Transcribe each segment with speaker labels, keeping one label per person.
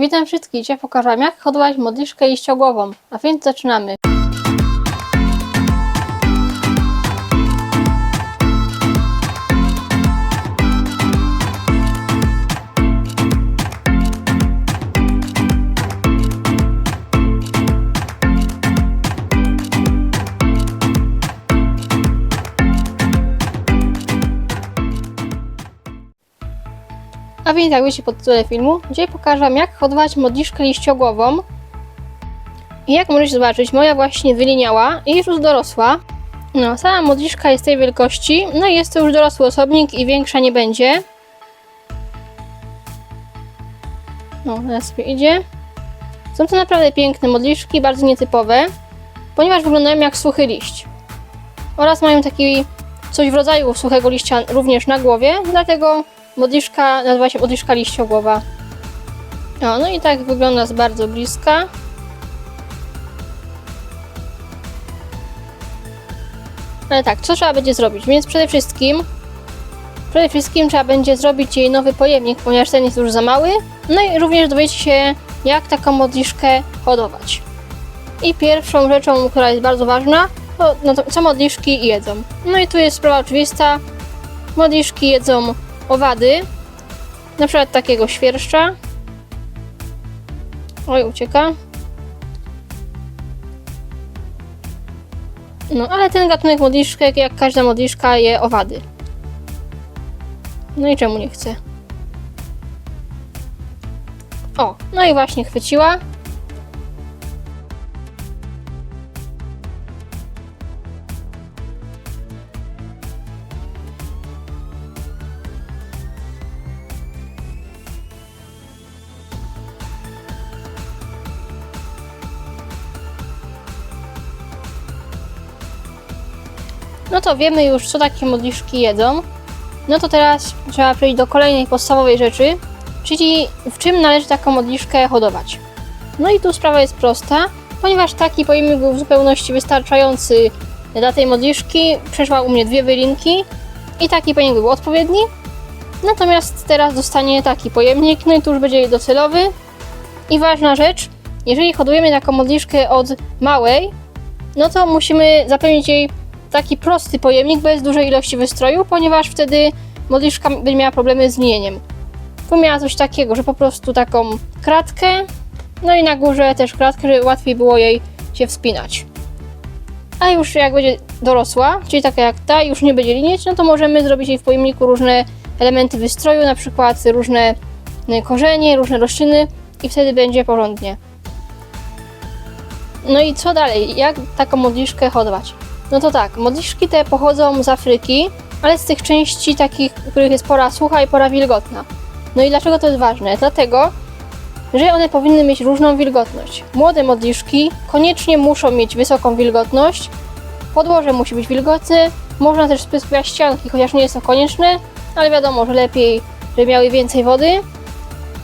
Speaker 1: Witam wszystkich, dzisiaj pokażę jak hodować modliszkę liściogłową, a więc zaczynamy. A więc jak wiecie po tytule filmu, dzisiaj pokażę wam jak hodować modliszkę liściogłową. I jak możecie zobaczyć, moja właśnie wyliniała i już dorosła. No, sama modliszka jest tej wielkości, no i jest to już dorosły osobnik i większa nie będzie. No, teraz sobie idzie. Są to naprawdę piękne modliszki, bardzo nietypowe, ponieważ wyglądają jak suchy liść. Oraz mają taki coś w rodzaju suchego liścia również na głowie, dlatego modliszka nazywa się modliszka liściogłowa. O, no i tak wygląda z bardzo bliska. Ale tak, co trzeba będzie zrobić? Więc przede wszystkim przede wszystkim trzeba będzie zrobić jej nowy pojemnik, ponieważ ten jest już za mały. No i również dowiecie się, jak taką modliszkę hodować. I pierwszą rzeczą, która jest bardzo ważna, to no to co modliszki jedzą. No i tu jest sprawa oczywista. Modliszki jedzą owady, na przykład takiego świerszcza. Oj, ucieka. No, ale ten gatunek modliszek, jak każda modliszka, je owady. No i czemu nie chce? O, no i właśnie chwyciła. No to wiemy już, co takie modliszki jedzą. No to teraz trzeba przejść do kolejnej podstawowej rzeczy, czyli w czym należy taką modliszkę hodować. No i tu sprawa jest prosta, ponieważ taki pojemnik był w zupełności wystarczający dla tej modliszki, przeszła u mnie dwie wylinki i taki pojemnik był odpowiedni. Natomiast teraz dostanie taki pojemnik, no i tu już będzie docelowy. I ważna rzecz, jeżeli hodujemy taką modliszkę od małej, no to musimy zapewnić jej taki prosty pojemnik bez dużej ilości wystroju, ponieważ wtedy modliszka będzie miała problemy z gnijeniem. Tu miała coś takiego, że po prostu taką kratkę, no i na górze też kratkę, żeby łatwiej było jej się wspinać. A już jak będzie dorosła, czyli taka jak ta, już nie będzie linieć, no to możemy zrobić jej w pojemniku różne elementy wystroju, na przykład różne y, korzenie, różne rośliny i wtedy będzie porządnie. No i co dalej? Jak taką modliszkę hodować? No to tak, modliszki te pochodzą z Afryki, ale z tych części takich, w których jest pora sucha i pora wilgotna. No i dlaczego to jest ważne? Dlatego, że one powinny mieć różną wilgotność. Młode modliszki koniecznie muszą mieć wysoką wilgotność, podłoże musi być wilgotne, można też spryskiwać ścianki, chociaż nie jest to konieczne, ale wiadomo, że lepiej, żeby miały więcej wody.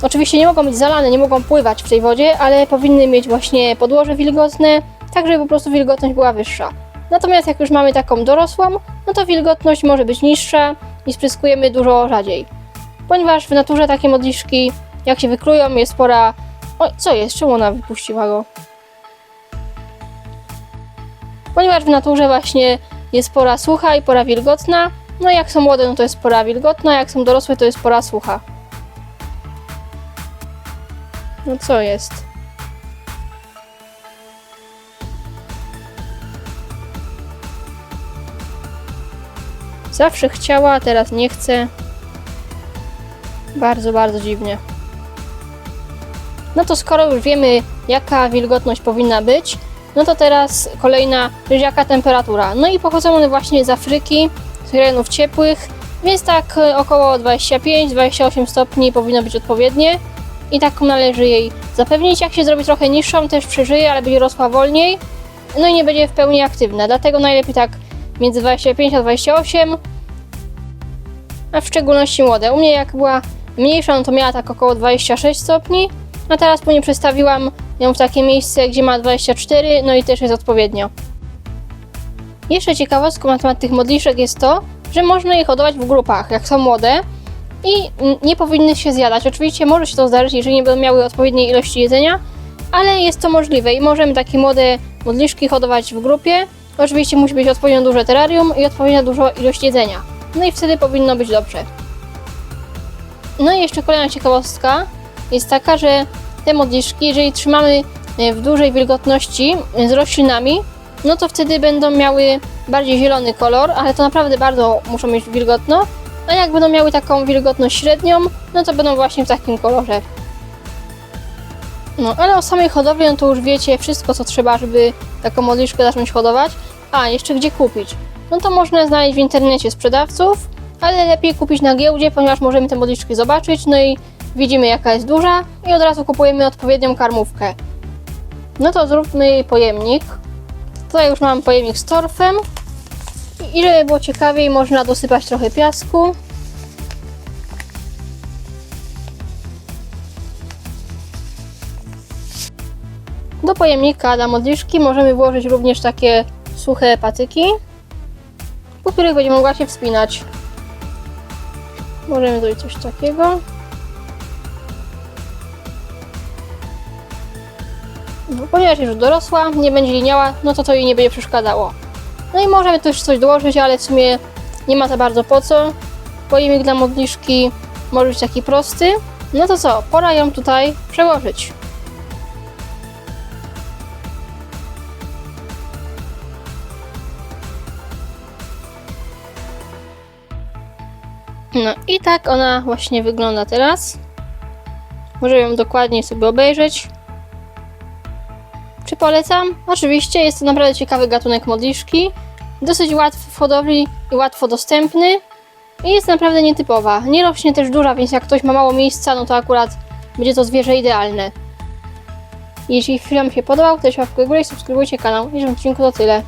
Speaker 1: Oczywiście nie mogą być zalane, nie mogą pływać w tej wodzie, ale powinny mieć właśnie podłoże wilgotne, tak żeby po prostu wilgotność była wyższa. Natomiast jak już mamy taką dorosłą, no to wilgotność może być niższa i spryskujemy dużo rzadziej. Ponieważ w naturze takie modliszki, jak się wyklują, jest pora... Oj, co jest? Czemu ona wypuściła go? Ponieważ w naturze właśnie jest pora sucha i pora wilgotna, no jak są młode, no to jest pora wilgotna, jak są dorosłe, to jest pora sucha. No co jest? Zawsze chciała, a teraz nie chce. Bardzo, bardzo dziwnie. No to skoro już wiemy, jaka wilgotność powinna być, no to teraz kolejna, rzecz, jaka temperatura. No i pochodzą one właśnie z Afryki, z rejonów ciepłych, więc tak e, około 25-28 stopni powinno być odpowiednie. I taką należy jej zapewnić. Jak się zrobi trochę niższą, też przeżyje, ale będzie rosła wolniej. No i nie będzie w pełni aktywna. Dlatego najlepiej tak między 25 a 28, a w szczególności młode. U mnie jak była mniejsza, no to miała tak około 26 stopni, a teraz po niej przestawiłam ją w takie miejsce, gdzie ma 24, no i też jest odpowiednio. Jeszcze ciekawostką na temat tych modliszek jest to, że można je hodować w grupach, jak są młode i nie powinny się zjadać. Oczywiście może się to zdarzyć, jeżeli nie będą miały odpowiedniej ilości jedzenia, ale jest to możliwe i możemy takie młode modliszki hodować w grupie. Oczywiście musi być odpowiednio duże terrarium i odpowiednio dużo ilość jedzenia. No i wtedy powinno być dobrze. No i jeszcze kolejna ciekawostka jest taka, że te modliszki, jeżeli trzymamy e, w dużej wilgotności e, z roślinami, no to wtedy będą miały bardziej zielony kolor, ale to naprawdę bardzo muszą mieć wilgotno. A jak będą miały taką wilgotność średnią, no to będą właśnie w takim kolorze. No, ale o samej hodowli, no to już wiecie wszystko, co trzeba, żeby taką modliszkę zacząć hodować. A, jeszcze gdzie kupić? No to można znaleźć w internecie sprzedawców, ale lepiej kupić na giełdzie, ponieważ możemy te modliszki zobaczyć, no i widzimy jaka jest duża i od razu kupujemy odpowiednią karmówkę. No to zróbmy jej pojemnik. Tutaj już mam pojemnik z torfem. I żeby było ciekawiej, można dosypać trochę piasku. Do pojemnika dla modliszki możemy włożyć również takie suche patyki, po których będzie mogła się wspinać. Możemy zrobić coś takiego. No, ponieważ już dorosła, nie będzie liniała, no to to jej nie będzie przeszkadzało. No i możemy też coś dołożyć, ale w sumie nie ma za bardzo po co. Pojemnik dla modliszki może być taki prosty. No to co, pora ją tutaj przełożyć. No i tak ona właśnie wygląda teraz. Możemy ją dokładniej sobie obejrzeć. Czy polecam? Oczywiście, jest to naprawdę ciekawy gatunek modliszki. Dosyć łatwy w hodowli i łatwo dostępny. I jest naprawdę nietypowa. Nie rośnie też duża, więc jak ktoś ma mało miejsca, no to akurat będzie to zwierzę idealne. Jeśli film się podobał, to łapkę w górę i subskrybujcie kanał. I w tym odcinku to tyle.